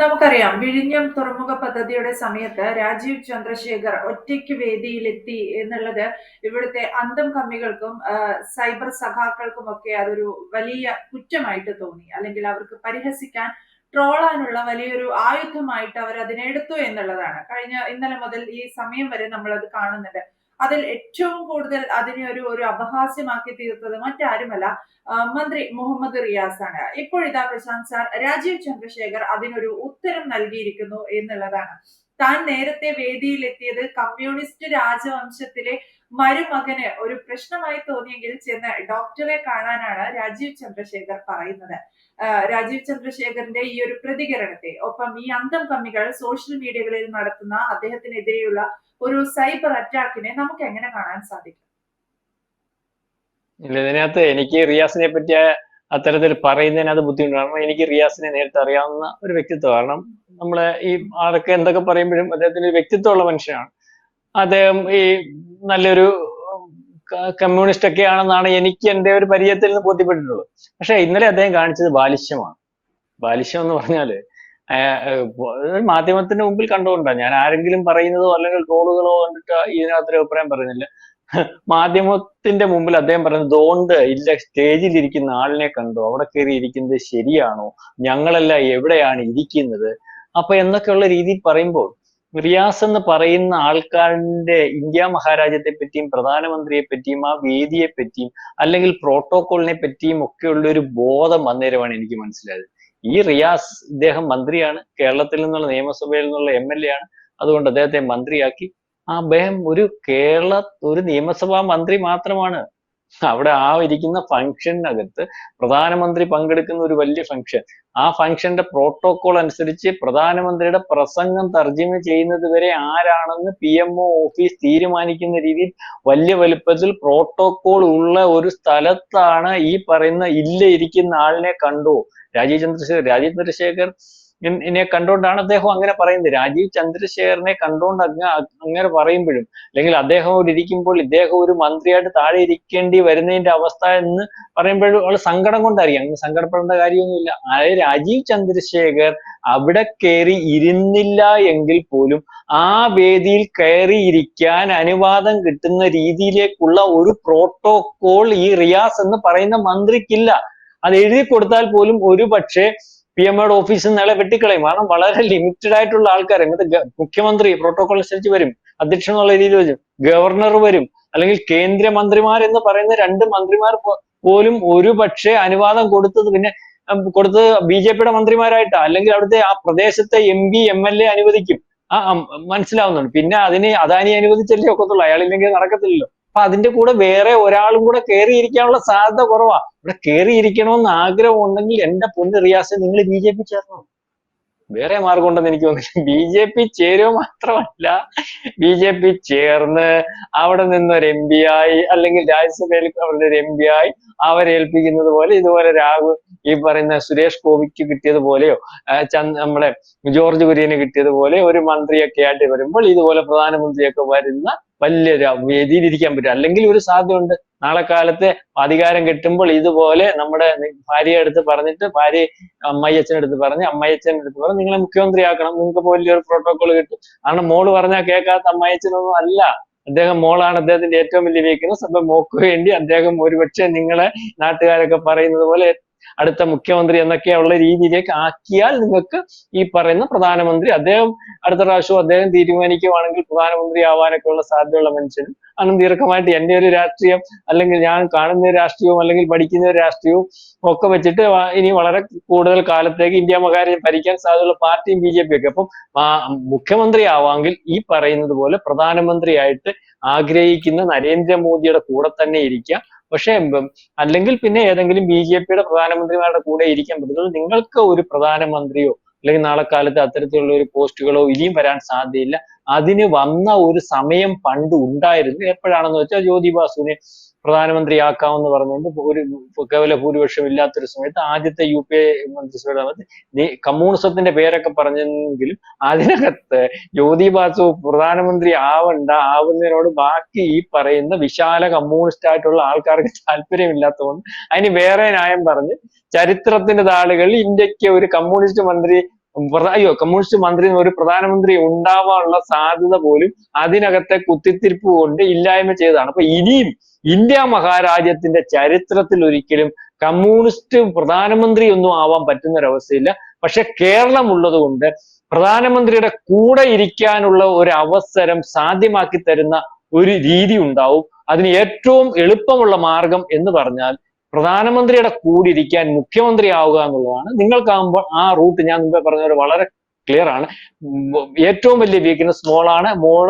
നമുക്കറിയാം വിഴിഞ്ഞം തുറമുഖ പദ്ധതിയുടെ സമയത്ത് രാജീവ് ചന്ദ്രശേഖർ ഒറ്റയ്ക്ക് വേദിയിലെത്തി എന്നുള്ളത് ഇവിടുത്തെ അന്തം കമ്മികൾക്കും സൈബർ സഖാക്കൾക്കും ഒക്കെ അതൊരു വലിയ കുറ്റമായിട്ട് തോന്നി. അല്ലെങ്കിൽ അവർക്ക് പരിഹസിക്കാൻ ട്രോളാനുള്ള വലിയൊരു ആയുധമായിട്ട് അവർ അതിനെടുത്തു എന്നുള്ളതാണ്. കഴിഞ്ഞ ഇന്നലെ മുതൽ ഈ സമയം വരെ നമ്മൾ അത് കാണുന്നുണ്ട്. അതിൽ ഏറ്റവും കൂടുതൽ അതിനെ ഒരു ഒരു അപഹാസ്യമാക്കി തീർത്തത് മറ്റാരുമല്ല മന്ത്രി മുഹമ്മദ് റിയാസ് ആണ് ഇപ്പോഴിതാ പ്രശാന്ത് സാർ രാജീവ് ചന്ദ്രശേഖർ അതിനൊരു ഉത്തരം നൽകിയിരിക്കുന്നു എന്നുള്ളതാണ്. താൻ നേരത്തെ വേദിയിലെത്തിയത് കമ്മ്യൂണിസ്റ്റ് രാജവംശത്തിലെ മരുമകന് ഒരു പ്രശ്നമായി തോന്നിയെങ്കിൽ ചെന്ന് ഡോക്ടറെ കാണാനാണ് രാജീവ് ചന്ദ്രശേഖർ പറയുന്നത്. രാജീവ് ചന്ദ്രശേഖറിന്റെ ഈ ഒരു പ്രതികരണത്തെ ഒപ്പം ഈ അന്തം കമ്മികൾ സോഷ്യൽ മീഡിയകളിൽ നടത്തുന്ന അദ്ദേഹത്തിനെതിരെയുള്ള ഒരു സൈബർ അറ്റാക്കിനെ നമുക്ക് എങ്ങനെ കാണാൻ സാധിക്കും? ഇല്ല ഇതിനകത്ത് എനിക്ക് റിയാസിനെ പറ്റി അത്തരത്തിൽ പറയുന്നതിനകത്ത് ബുദ്ധിമുട്ട് കാരണം എനിക്ക് റിയാസിനെ നേരിട്ട് അറിയാവുന്ന ഒരു വ്യക്തിത്വം. കാരണം നമ്മളെ ഈ ആരൊക്കെ എന്തൊക്കെ പറയുമ്പോഴും അദ്ദേഹത്തിന് വ്യക്തിത്വമുള്ള മനുഷ്യനാണ്. അദ്ദേഹം ഈ നല്ലൊരു കമ്മ്യൂണിസ്റ്റ് ഒക്കെ ആണെന്നാണ് എനിക്ക് എന്റെ ഒരു പരിചയത്തിൽ നിന്ന് ബോധ്യപ്പെട്ടിട്ടുള്ളത്. പക്ഷെ ഇന്നലെ അദ്ദേഹം കാണിച്ചത് ബാലിശ്യമാണ്. ബാലിശ്യം എന്ന് പറഞ്ഞാൽ മാധ്യമത്തിന്റെ മുമ്പിൽ കണ്ടുകൊണ്ടാണ് ഞാൻ ആരെങ്കിലും പറയുന്നതോ അല്ലെങ്കിൽ ട്രോളുകളോ കണ്ടിട്ട് ഇതിനകത്തൊരു അഭിപ്രായം പറയുന്നില്ല. മാധ്യമത്തിന്റെ മുമ്പിൽ അദ്ദേഹം പറയുന്നത് ദോണ്ട് ഇല്ല സ്റ്റേജിൽ ഇരിക്കുന്ന ആളിനെ കണ്ടു. അവിടെ കയറി ഇരിക്കുന്നത് ശരിയാണോ? ഞങ്ങളെല്ലാം എവിടെയാണ് ഇരിക്കുന്നത്? അപ്പൊ എന്നൊക്കെയുള്ള രീതിയിൽ പറയുമ്പോൾ റിയാസ് എന്ന് പറയുന്ന ആൾക്കാരന്റെ ഇന്ത്യ മഹാരാജ്യത്തെ പറ്റിയും പ്രധാനമന്ത്രിയെ പറ്റിയും ആ വേദിയെ പറ്റിയും അല്ലെങ്കിൽ പ്രോട്ടോകോളിനെ പറ്റിയും ഒക്കെയുള്ള ഒരു ബോധം അന്നേരമാണ് എനിക്ക് മനസ്സിലായത്. ഈ റിയാസ് ഇദ്ദേഹം മന്ത്രിയാണ്. കേരളത്തിൽ നിന്നുള്ള നിയമസഭയിൽ നിന്നുള്ള എം എൽ എ ആണ്. അതുകൊണ്ട് അദ്ദേഹത്തെ മന്ത്രിയാക്കി. അദ്ദേഹം ഒരു കേരള ഒരു നിയമസഭാ മന്ത്രി മാത്രമാണ്. അവിടെ ആ ഇരിക്കുന്ന ഫംഗ്ഷനകത്ത് പ്രധാനമന്ത്രി പങ്കെടുക്കുന്ന ഒരു വലിയ ഫംഗ്ഷൻ ആ ഫംഗ്ഷന്റെ പ്രോട്ടോകോൾ അനുസരിച്ച് പ്രധാനമന്ത്രിയുടെ പ്രസംഗം തർജമ ചെയ്യുന്നത് വരെ ആരാണെന്ന് പി എം ഒ ഓഫീസ് തീരുമാനിക്കുന്ന രീതിയിൽ വലിയ വലുപ്പത്തിൽ പ്രോട്ടോകോൾ ഉള്ള ഒരു സ്ഥലത്താണ് ഈ പറയുന്ന ഇല്ല ഇരിക്കുന്ന ആളിനെ കണ്ടു. രാജീവ് ചന്ദ്രശേഖർ രാജീവ് ചന്ദ്രശേഖർ ഇനെ കണ്ടുകൊണ്ടാണ് അദ്ദേഹം അങ്ങനെ പറയുന്നത്. രാജീവ് ചന്ദ്രശേഖരനെ കണ്ടുകൊണ്ട് അങ്ങ് അങ്ങനെ പറയുമ്പോഴും അല്ലെങ്കിൽ അദ്ദേഹം അവിടെ ഇരിക്കുമ്പോൾ ഇദ്ദേഹം ഒരു മന്ത്രിയായിട്ട് താഴെ ഇരിക്കേണ്ടി വരുന്നതിന്റെ അവസ്ഥ എന്ന് പറയുമ്പോഴും അവൾ സങ്കടം കൊണ്ടറിയാം അങ്ങനെ സങ്കടപ്പെടേണ്ട കാര്യമൊന്നുമില്ല. അതായത് രാജീവ് ചന്ദ്രശേഖർ അവിടെ കയറി ഇരുന്നില്ല എങ്കിൽ പോലും ആ വേദിയിൽ കയറി കയറിയിരിക്കാൻ അനുവാദം കിട്ടുന്ന രീതിയിലേക്കുള്ള ഒരു പ്രോട്ടോകോൾ ഈ റിയാസ് എന്ന് പറയുന്ന മന്ത്രിക്കില്ല. അത് എഴുതി കൊടുത്താൽ പോലും ഒരു പക്ഷേ പി എം ഓഫീസിൽ നിന്ന് വെട്ടിക്കളയും. കാരണം വളരെ ലിമിറ്റഡ് ആയിട്ടുള്ള ആൾക്കാർ എന്നിട്ട് മുഖ്യമന്ത്രി പ്രോട്ടോകോൾ അനുസരിച്ച് വരും. അധ്യക്ഷൻ എന്നുള്ള രീതിയിൽ വരും. ഗവർണർ വരും. അല്ലെങ്കിൽ കേന്ദ്രമന്ത്രിമാർ എന്ന് പറയുന്ന രണ്ട് മന്ത്രിമാർ പോലും ഒരു പക്ഷേ അനുവാദം കൊടുത്തത് പിന്നെ കൊടുത്തത് ബി ജെ പിയുടെ മന്ത്രിമാരായിട്ടാ. അല്ലെങ്കിൽ അവിടുത്തെ ആ പ്രദേശത്തെ M P M L A അനുവദിക്കും. ആ, മനസ്സിലാവുന്നുണ്ട്. പിന്നെ അതിന് അദാനി അനുവദിച്ചല്ലേ ഒക്കത്തുള്ളൂ. അയാളില്ലെങ്കിൽ നടക്കത്തില്ലല്ലോ. അപ്പൊ അതിന്റെ കൂടെ വേറെ ഒരാളും കൂടെ കയറിയിരിക്കാനുള്ള സാധ്യത കുറവാ. ഇവിടെ കയറിയിരിക്കണമെന്ന് ആഗ്രഹം ഉണ്ടെങ്കിൽ എന്റെ പൊന്ന് റിയാസ് നിങ്ങൾ ബി ജെ പി ചേർന്നോ? വേറെ മാർഗം ഉണ്ടെന്ന് എനിക്ക് തോന്നുന്നു ബി ജെ പി ചേരുക മാത്രമല്ല ബി ജെ പി ചേർന്ന് അവിടെ നിന്നൊരു എം പി ആയി അല്ലെങ്കിൽ രാജ്യസഭയിൽ അവരുടെ ഒരു എം പി ആയി അവരെ ഏൽപ്പിക്കുന്നത് പോലെ ഇതുപോലെ രാഹുൽ ഈ പറയുന്ന സുരേഷ് ഗോപിക്ക് കിട്ടിയത് പോലെയോ നമ്മുടെ ജോർജ് കുര്യന് കിട്ടിയത് പോലെ ഒരു മന്ത്രിയൊക്കെ ആയിട്ട് വരുമ്പോൾ ഇതുപോലെ പ്രധാനമന്ത്രിയൊക്കെ വരുന്ന വലിയൊരു വേദിയിലിരിക്കാൻ പറ്റും. അല്ലെങ്കിൽ ഒരു സാധ്യതയുണ്ട്. നാളെ കാലത്ത് അധികാരം കിട്ടുമ്പോൾ ഇതുപോലെ നമ്മുടെ ഭാര്യയെ അടുത്ത് പറഞ്ഞിട്ട് ഭാര്യ അമ്മയച്ഛന്റെ അടുത്ത് പറഞ്ഞ് അടുത്ത് പറഞ്ഞ് നിങ്ങളെ മുഖ്യമന്ത്രി ആക്കണം നിങ്ങൾക്ക് വലിയൊരു പ്രോട്ടോകോൾ കിട്ടും. കാരണം മോൾ പറഞ്ഞാൽ കേൾക്കാത്ത അമ്മയച്ഛനൊന്നും അല്ല. അദ്ദേഹം മോളാണ് അദ്ദേഹത്തിന്റെ ഏറ്റവും വലിയ വീക്ക്നെസ് അപ്പൊ മോക്ക് വേണ്ടി അദ്ദേഹം ഒരുപക്ഷെ നിങ്ങളെ നാട്ടുകാരൊക്കെ പറയുന്നത് പോലെ അടുത്ത മുഖ്യമന്ത്രി എന്നൊക്കെയുള്ള രീതിയിലേക്ക് ആക്കിയാൽ നിങ്ങൾക്ക് ഈ പറയുന്ന പ്രധാനമന്ത്രി അദ്ദേഹം അടുത്ത പ്രാവശ്യം അദ്ദേഹം തീരുമാനിക്കുവാണെങ്കിൽ പ്രധാനമന്ത്രി ആവാനൊക്കെ ഉള്ള സാധ്യതയുള്ള മനുഷ്യനും അങ്ങനെ ദീർഘമായിട്ട് എന്റെ ഒരു രാഷ്ട്രീയം അല്ലെങ്കിൽ ഞാൻ കാണുന്ന രാഷ്ട്രീയവും അല്ലെങ്കിൽ പഠിക്കുന്ന രാഷ്ട്രീയവും ഒക്കെ വെച്ചിട്ട് ഇനി വളരെ കൂടുതൽ കാലത്തേക്ക് ഇന്ത്യ മഹാരാജ്യം ഭരിക്കാൻ സാധ്യതയുള്ള പാർട്ടിയും ബി ജെ പി ഒക്കെ അപ്പം മുഖ്യമന്ത്രി ആവാമെങ്കിൽ ഈ പറയുന്നത് പോലെ പ്രധാനമന്ത്രിയായിട്ട് ആഗ്രഹിക്കുന്ന നരേന്ദ്രമോദിയുടെ കൂടെ തന്നെ ഇരിക്കുക. പക്ഷേ അല്ലെങ്കിൽ പിന്നെ ഏതെങ്കിലും ബി ജെ പിയുടെ പ്രധാനമന്ത്രിമാരുടെ കൂടെ ഇരിക്കാൻ പറ്റുന്നത് നിങ്ങൾക്ക് ഒരു പ്രധാനമന്ത്രിയോ അല്ലെങ്കിൽ നാളെ കാലത്ത് അത്തരത്തിലുള്ള ഒരു പോസ്റ്റുകളോ ഇനിയും വരാൻ സാധ്യതയില്ല. അതിന് വന്ന ഒരു സമയം പണ്ട് ഉണ്ടായിരുന്നു. എപ്പോഴാണെന്ന് വെച്ചാൽ ജ്യോതി ബാസുവിനെ പ്രധാനമന്ത്രിയാക്കാമെന്ന് പറഞ്ഞുകൊണ്ട് ഒരു കേവല ഭൂരിപക്ഷം ഇല്ലാത്തൊരു സമയത്ത് ആദ്യത്തെ യു പി എ മന്ത്രിസഭയുടെ സമയത്ത് കമ്മ്യൂണിസത്തിന്റെ പേരൊക്കെ പറഞ്ഞെങ്കിലും അതിനകത്ത് ജ്യോതി ബാസു പ്രധാനമന്ത്രി ആവണ്ട ആവുന്നതിനോട് ബാക്കി ഈ പറയുന്ന വിശാല കമ്മ്യൂണിസ്റ്റ് ആയിട്ടുള്ള ആൾക്കാർക്ക് താല്പര്യമില്ലാത്തതുകൊണ്ട് അതിന് വേറെ ന്യായം പറഞ്ഞ് ചരിത്രത്തിന്റെ താളുകളിൽ ഇന്ത്യയ്ക്ക് ഒരു കമ്മ്യൂണിസ്റ്റ് മന്ത്രി അയ്യോ കമ്മ്യൂണിസ്റ്റ് മന്ത്രി ഒരു പ്രധാനമന്ത്രി ഉണ്ടാവാനുള്ള സാധ്യത പോലും അതിനകത്തെ കുത്തിത്തിരിപ്പ് കൊണ്ട് ഇല്ലായ്മ ചെയ്തതാണ്. അപ്പൊ ഇനിയും ഇന്ത്യ മഹാരാജ്യത്തിന്റെ ചരിത്രത്തിൽ ഒരിക്കലും കമ്മ്യൂണിസ്റ്റ് പ്രധാനമന്ത്രി ഒന്നും ആവാൻ പറ്റുന്ന ഒരവസ്ഥയില്ല പക്ഷെ കേരളം ഉള്ളത് കൊണ്ട് പ്രധാനമന്ത്രിയുടെ കൂടെ ഇരിക്കാനുള്ള ഒരു അവസരം സാധ്യമാക്കി തരുന്ന ഒരു രീതി ഉണ്ടാവും. അതിന് ഏറ്റവും എളുപ്പമുള്ള മാർഗം എന്ന് പറഞ്ഞാൽ പ്രധാനമന്ത്രിയുടെ കൂടി ഇരിക്കാൻ മുഖ്യമന്ത്രി ആവുക എന്നുള്ളതാണ്. നിങ്ങൾക്കാകുമ്പോൾ ആ റൂട്ട് ഞാൻ മുമ്പേ പറഞ്ഞ വളരെ ക്ലിയർ ആണ്. ഏറ്റവും വലിയ വീക്ക്നെസ് മോളാണ് മോൾ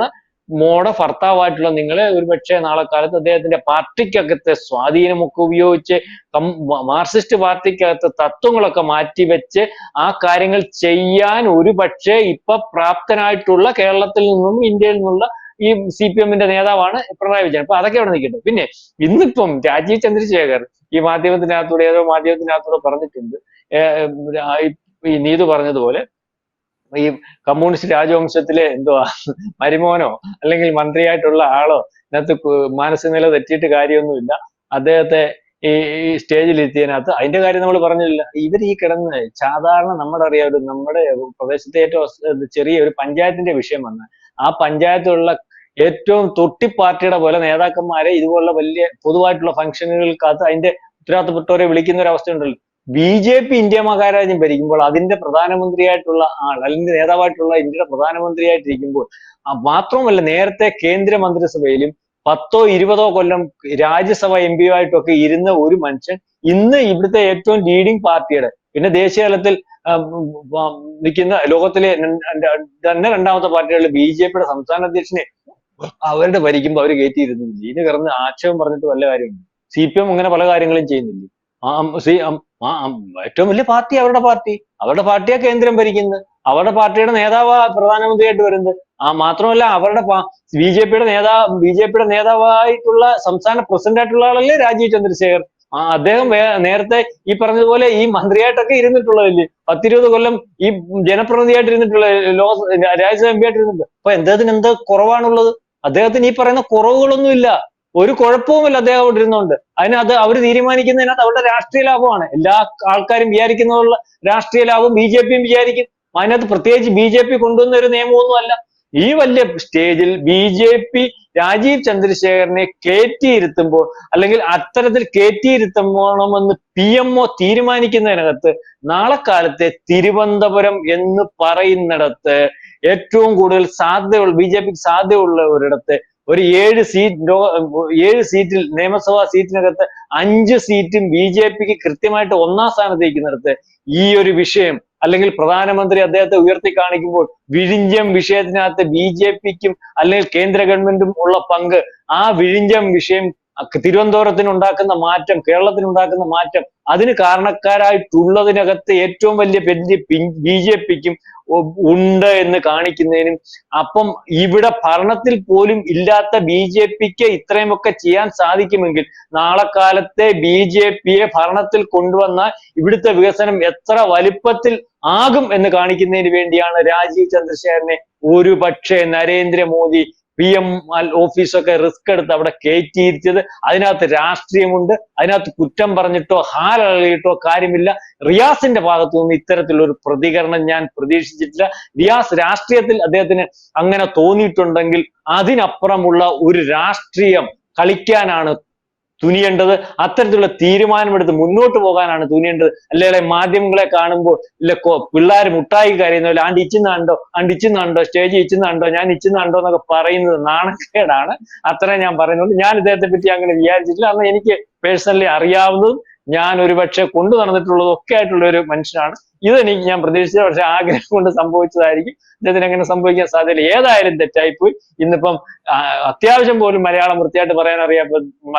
മോടെ ഭർത്താവായിട്ടുള്ള നിങ്ങളെ ഒരുപക്ഷെ നാളെ കാലത്ത് അദ്ദേഹത്തിന്റെ പാർട്ടിക്കകത്തെ സ്വാധീനമൊക്കെ ഉപയോഗിച്ച് മാർക്സിസ്റ്റ് പാർട്ടിക്കകത്തെ തത്വങ്ങളൊക്കെ മാറ്റിവെച്ച് ആ കാര്യങ്ങൾ ചെയ്യാൻ ഒരു പക്ഷേ ഇപ്പൊ പ്രാപ്തനായിട്ടുള്ള കേരളത്തിൽ നിന്നും ഇന്ത്യയിൽ നിന്നുള്ള ഈ സി പി എമ്മിന്റെ നേതാവാണ് പിണറായി വിജയൻ. അപ്പൊ അതൊക്കെ അവിടെ നിൽക്കട്ടെ. പിന്നെ ഇന്നിപ്പം രാജീവ് ചന്ദ്രശേഖർ ഈ മാധ്യമത്തിനകത്തൂടെ ഏതോ മാധ്യമത്തിനകത്തൂടെ പറഞ്ഞിട്ടുണ്ട്. ഈ- നീതു പറഞ്ഞതുപോലെ ഈ കമ്മ്യൂണിസ്റ്റ് രാജവംശത്തിലെ എന്തുവാ മരുമോനോ അല്ലെങ്കിൽ മന്ത്രിയായിട്ടുള്ള ആളോ ഇതിനകത്ത് മാനസികനില മാനസിക തെറ്റിയിട്ട് കാര്യമൊന്നുമില്ല. അദ്ദേഹത്തെ ഈ സ്റ്റേജിൽ എത്തിയതിനകത്ത് അതിന്റെ കാര്യം നമ്മൾ പറഞ്ഞില്ല. ഇവർ ഈ കിടന്ന് സാധാരണ നമ്മുടെ അറിയാവുന്ന നമ്മുടെ പ്രദേശത്തെ ഏറ്റവും ചെറിയ ഒരു പഞ്ചായത്തിന്റെ വിഷയം വന്ന് ആ പഞ്ചായത്തിലുള്ള ഏറ്റവും തൊട്ടി പാർട്ടിയുടെ പോലെ നേതാക്കന്മാരെ ഇതുപോലുള്ള വലിയ പൊതുവായിട്ടുള്ള ഫംഗ്ഷനുകൾക്കകത്ത് അതിന്റെ ഉത്തരവാദിത്തപ്പെട്ടവരെ വിളിക്കുന്ന ഒരു അവസ്ഥ ഉണ്ടല്ലോ ബി ജെ പി ഇന്ത്യ മഹാരാജ്യം ഭരിക്കുമ്പോൾ അതിന്റെ പ്രധാനമന്ത്രിയായിട്ടുള്ള ആൾ അല്ലെങ്കിൽ നേതാവായിട്ടുള്ള ഇന്ത്യയുടെ പ്രധാനമന്ത്രിയായിട്ടിരിക്കുമ്പോൾ മാത്രവുമല്ല നേരത്തെ കേന്ദ്ര മന്ത്രിസഭയിലും പത്തോ ഇരുപതോ കൊല്ലം രാജ്യസഭ എം പി ആയിട്ടൊക്കെ ഇരുന്ന ഒരു മനുഷ്യൻ ഇന്ന് ഇവിടുത്തെ ഏറ്റവും ലീഡിംഗ് പാർട്ടിയുടെ പിന്നെ ദേശീയ തലത്തിൽ നിൽക്കുന്ന ലോകത്തിലെ തന്നെ രണ്ടാമത്തെ പാർട്ടികളിൽ ബി ജെ പിയുടെ സംസ്ഥാന അധ്യക്ഷനെ അവരുടെ ഭരിക്കുമ്പോൾ അവർ കയറ്റിയിരുന്നില്ല ഇതിന് കിടന്ന് ആക്ഷേപം പറഞ്ഞിട്ട് വല്ല കാര്യമുണ്ട്. സി പി എം അങ്ങനെ പല കാര്യങ്ങളും ചെയ്യുന്നില്ലേ? ആ ഏറ്റവും വലിയ പാർട്ടി അവരുടെ പാർട്ടി. അവരുടെ പാർട്ടിയാ കേന്ദ്രം ഭരിക്കുന്നത്. അവരുടെ പാർട്ടിയുടെ നേതാവ് പ്രധാനമന്ത്രിയായിട്ട് വരുന്നത്. ആ മാത്രമല്ല അവരുടെ ബി ജെ പിയുടെ നേതാവ് ബി ജെ പിയുടെ നേതാവായിട്ടുള്ള സംസ്ഥാന പ്രസിഡന്റ് ആയിട്ടുള്ള ആളല്ലേ രാജീവ് ചന്ദ്രശേഖർ. ആ അദ്ദേഹം നേരത്തെ ഈ പറഞ്ഞതുപോലെ ഈ മന്ത്രിയായിട്ടൊക്കെ ഇരുന്നിട്ടുള്ളതല്ലേ? പത്തിരുപത് കൊല്ലം ഈ ജനപ്രതിനിധിയായിട്ട് ഇരുന്നിട്ടുള്ള ലോക രാജ്യസഭ എം പി ആയിട്ട് ഇരുന്നിട്ടുണ്ട്. അപ്പൊ അദ്ദേഹത്തിന് എന്ത് കുറവാണുള്ളത്? അദ്ദേഹത്തിന് ഈ പറയുന്ന കുറവുകളൊന്നും ഇല്ല ഒരു കുഴപ്പവുമില്ല അദ്ദേഹം അവിടെ ഇരുന്നുണ്ട് അതിന് അത് അവർ തീരുമാനിക്കുന്നതിനകത്ത് അവരുടെ രാഷ്ട്രീയ ലാഭമാണ്. എല്ലാ ആൾക്കാരും വിചാരിക്കുന്നതുള്ള രാഷ്ട്രീയ ലാഭം ബി ജെ പിയും വിചാരിക്കും. അതിനകത്ത് പ്രത്യേകിച്ച് ബി ജെ പി കൊണ്ടുവന്ന ഒരു നിയമമൊന്നുമല്ല. ഈ വലിയ സ്റ്റേജിൽ ബി ജെ പി രാജീവ് ചന്ദ്രശേഖരനെ കയറ്റിയിരുത്തുമ്പോൾ അല്ലെങ്കിൽ അത്തരത്തിൽ കയറ്റിയിരുത്തണമെന്ന് പി എം ഒ തീരുമാനിക്കുന്നതിനകത്ത് നാളെ കാലത്തെ തിരുവനന്തപുരം എന്ന് പറയുന്നിടത്ത് ഏറ്റവും കൂടുതൽ സാധ്യതയുള്ള ബി ജെ പിക്ക് സാധ്യതയുള്ള ഒരിടത്ത് ഒരു ഏഴ് സീറ്റ് ഏഴ് സീറ്റിൽ നിയമസഭാ സീറ്റിനകത്ത് അഞ്ച് സീറ്റും ബി ജെ പിക്ക് കൃത്യമായിട്ട് ഒന്നാം സ്ഥാനത്തേക്ക് നിൽക്കുന്നിടത്ത് ഈ ഒരു വിഷയം അല്ലെങ്കിൽ പ്രധാനമന്ത്രി അദ്ദേഹത്തെ ഉയർത്തി കാണിക്കുമ്പോൾ വിഴിഞ്ഞം വിഷയത്തിനകത്ത് ബി ജെ പിക്കും അല്ലെങ്കിൽ കേന്ദ്ര ഗവൺമെന്റും ഉള്ള പങ്ക് ആ വിഴിഞ്ഞം വിഷയം അക്ക് തിരുവനന്തപുരത്തിന് ഉണ്ടാക്കുന്ന മാറ്റം കേരളത്തിന് ഉണ്ടാക്കുന്ന മാറ്റം അതിന് കാരണക്കാരായിട്ടുള്ളതിനകത്ത് ഏറ്റവും വലിയ ബി ജെ പിക്കും ഉണ്ട് എന്ന് കാണിക്കുന്നതിനും അപ്പം ഇവിടെ ഭരണത്തിൽ പോലും ഇല്ലാത്ത ബി ജെ പിക്ക് ഇത്രയുമൊക്കെ ചെയ്യാൻ സാധിക്കുമെങ്കിൽ നാളെ കാലത്തെ ബി ജെ പിയെ ഭരണത്തിൽ കൊണ്ടുവന്നാൽ ഇവിടുത്തെ വികസനം എത്ര വലിപ്പത്തിൽ ആകും എന്ന് കാണിക്കുന്നതിന് വേണ്ടിയാണ് രാജീവ് ചന്ദ്രശേഖരനെ ഒരു പക്ഷേ നരേന്ദ്രമോദി പി എം ഓഫീസൊക്കെ റിസ്ക് എടുത്ത് അവിടെ കയറ്റിയിരിച്ചത് അതിനകത്ത് രാഷ്ട്രീയമുണ്ട് അതിനകത്ത് കുറ്റം പറഞ്ഞിട്ടോ ഹാലളിയിട്ടോ കാര്യമില്ല. റിയാസിന്റെ ഭാഗത്തു നിന്ന് ഇത്തരത്തിലൊരു പ്രതികരണം ഞാൻ പ്രതീക്ഷിച്ചിട്ടില്ല. റിയാസ് രാഷ്ട്രീയത്തിൽ അദ്ദേഹത്തിന് അങ്ങനെ തോന്നിയിട്ടുണ്ടെങ്കിൽ അതിനപ്പുറമുള്ള ഒരു രാഷ്ട്രീയം കളിക്കാനാണ് തുനിയേണ്ടത് അത്തരത്തിലുള്ള തീരുമാനമെടുത്ത് മുന്നോട്ട് പോകാനാണ് തുനിയേണ്ടത്. അല്ലെങ്കിൽ മാധ്യമങ്ങളെ കാണുമ്പോൾ ഇല്ല പിള്ളേർ മുട്ടായി കരയുന്നല്ലോ ആണ്ട് ഇച്ചിന്നാണ്ടോ? ആണ്ട് ഇച്ചിന്നാണ്ടോ? സ്റ്റേജ് ഇച്ചിന്നാണ്ടോ? ഞാൻ ഇച്ചിന്നാണ്ടോ എന്നൊക്കെ പറയുന്നത് നാണക്കേടാണ്. അത്രേ ഞാൻ പറയുന്നുള്ളൂ. ഞാൻ ഇദ്ദേഹത്തെ പറ്റി അങ്ങനെ വിചാരിച്ചിട്ടില്ല. അന്ന് എനിക്ക് പേഴ്സണലി അറിയാവുന്നതും ഞാൻ ഒരുപക്ഷെ കൊണ്ടു നടന്നിട്ടുള്ളത് ഒക്കെ ആയിട്ടുള്ള ഒരു മനുഷ്യനാണ്. ഇതെനിക്ക് ഞാൻ പ്രതീക്ഷിച്ചത്. പക്ഷെ ആഗ്രഹം കൊണ്ട് സംഭവിച്ചതായിരിക്കും. ഇദ്ദേഹത്തിന് അങ്ങനെ സംഭവിക്കാൻ സാധ്യത ഏതായാലും തെറ്റായിപ്പോയി. ഇന്നിപ്പം അത്യാവശ്യം പോലും മലയാളം വൃത്തിയായിട്ട് പറയാൻ അറിയാ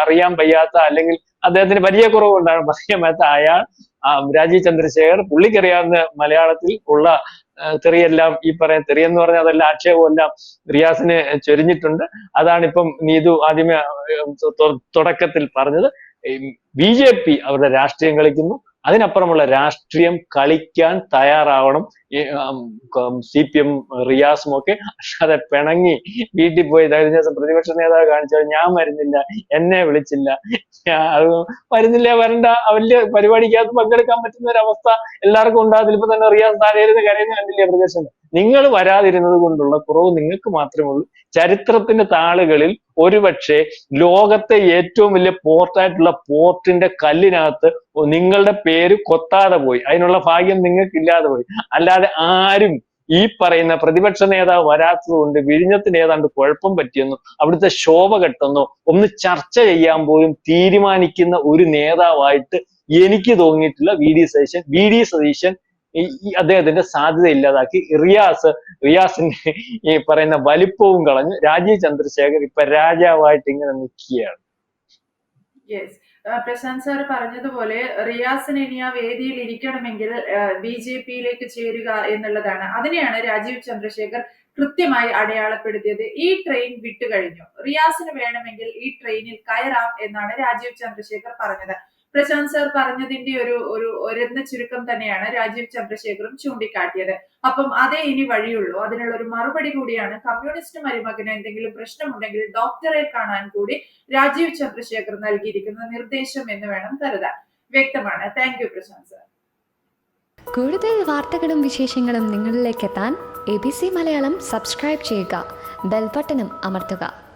അറിയാൻ വയ്യാത്ത അല്ലെങ്കിൽ അദ്ദേഹത്തിന് പരിചയക്കുറവ് കൊണ്ടാണ് പറയാൻ പറ്റാത്ത അയാൾ. രാജീവ് ചന്ദ്രശേഖർ പുള്ളിക്കറിയാവുന്ന മലയാളത്തിൽ ഉള്ള തെറിയെല്ലാം ഈ പറയാൻ തെറി എന്ന് പറഞ്ഞാൽ അതെല്ലാം ആക്ഷേപമെല്ലാം റിയാസിന് ചൊരിഞ്ഞിട്ടുണ്ട്. അതാണ് ഇപ്പം നീതു ആദ്യമേ തുടക്കത്തിൽ പറഞ്ഞത്. ബി ജെ പി അവരുടെ രാഷ്ട്രീയം കളിക്കുന്നു. അതിനപ്പുറമുള്ള രാഷ്ട്രീയം കളിക്കാൻ തയ്യാറാവണം സി പി എം റിയാസും ഒക്കെ അതെ പിണങ്ങി വീട്ടിൽ പോയി കഴിഞ്ഞ ദിവസം പ്രതിപക്ഷ നേതാവ് കാണിച്ചത് ഞാൻ വരുന്നില്ല എന്നെ വിളിച്ചില്ല. അത് വരുന്നില്ല വരണ്ട വലിയ പരിപാടിക്കകത്ത് പങ്കെടുക്കും പങ്കെടുക്കാൻ പറ്റുന്ന ഒരു അവസ്ഥ എല്ലാവർക്കും ഉണ്ടാകും ഇപ്പൊ തന്നെ റിയാസ് താരേരുന്ന് കരയുന്ന കണ്ടില്ലേ പ്രദേശം? നിങ്ങൾ വരാതിരുന്നത് കൊണ്ടുള്ള കുറവ് നിങ്ങൾക്ക് മാത്രമേ ഉള്ളൂ. ചരിത്രത്തിന്റെ താളുകളിൽ ഒരുപക്ഷെ ലോകത്തെ ഏറ്റവും വലിയ പോർട്ടായിട്ടുള്ള പോർട്ടിന്റെ കല്ലിനകത്ത് നിങ്ങളുടെ പേര് കൊത്താതെ പോയി. അതിനുള്ള ഭാഗ്യം നിങ്ങൾക്ക് ഇല്ലാതെ പോയി. അല്ലാതെ ആരും ഈ പറയുന്ന പ്രതിപക്ഷ നേതാവ് വരാത്തത് കൊണ്ട് വിഴിഞ്ഞത്തിന് ഏതാണ്ട് കുഴപ്പം പറ്റിയെന്നോ അവിടുത്തെ ശോഭ കെട്ടെന്നോ ഒന്ന് ചർച്ച ചെയ്യാൻ പോലും തീരുമാനിക്കുന്ന ഒരു നേതാവായിട്ട് എനിക്ക് തോന്നിയിട്ടില്ല V D Satheesan V D Satheesan ഈ അദ്ദേഹത്തിന്റെ സാധ്യത ഇല്ലാതാക്കി. റിയാസ് റിയാസിന്റെ ഈ പറയുന്ന വലിപ്പവും കളഞ്ഞു രാജീവ് ചന്ദ്രശേഖർ ഇപ്പൊ രാജാവായിട്ട് ഇങ്ങനെ നിൽക്കുകയാണ്. യെസ് പ്രശാന്ത് സാർ പറഞ്ഞതുപോലെ റിയാസിന് ഇനി ആ വേദിയിൽ ഇരിക്കണമെങ്കിൽ ബി ജെ പിയിലേക്ക് ചേരുക എന്നുള്ളതാണ്. അതിനെയാണ് രാജീവ് ചന്ദ്രശേഖർ കൃത്യമായി അടയാളപ്പെടുത്തിയത്. ഈ ട്രെയിൻ വിട്ടുകഴിഞ്ഞു. റിയാസിന് വേണമെങ്കിൽ ഈ ട്രെയിനിൽ കയറാം എന്നാണ് രാജീവ് ചന്ദ്രശേഖർ പറഞ്ഞത്. പ്രശാന്ത് സാർ പറഞ്ഞതിന്റെ ഒരു ഒരു ഒരെന്ന ചുരുക്കം തന്നെയാണ് രാജീവ് ചന്ദ്രശേഖറും ചൂണ്ടിക്കാട്ടിയത്. അപ്പം അതേ ഇനി വഴിയുള്ളൂ. അതിനുള്ള ഒരു മറുപടി കൂടിയാണ് കമ്മ്യൂണിസ്റ്റ് മരുമകന് എന്തെങ്കിലും പ്രശ്നമുണ്ടെങ്കിൽ ഡോക്ടറെ കാണാൻ കൂടി രാജീവ് ചന്ദ്രശേഖർ നൽകിയിരിക്കുന്ന നിർദ്ദേശം എന്ന് വേണം കരുതാൻ. വ്യക്തമാണ്. Thank you Prashanth sir. കൂടുതൽ വാർത്തകളും വിശേഷങ്ങളും നിങ്ങളിലേക്ക് എത്താൻ A B C Malayalam subscribe ചെയ്യുക. ബെൽബട്ടനും അമർത്തുക.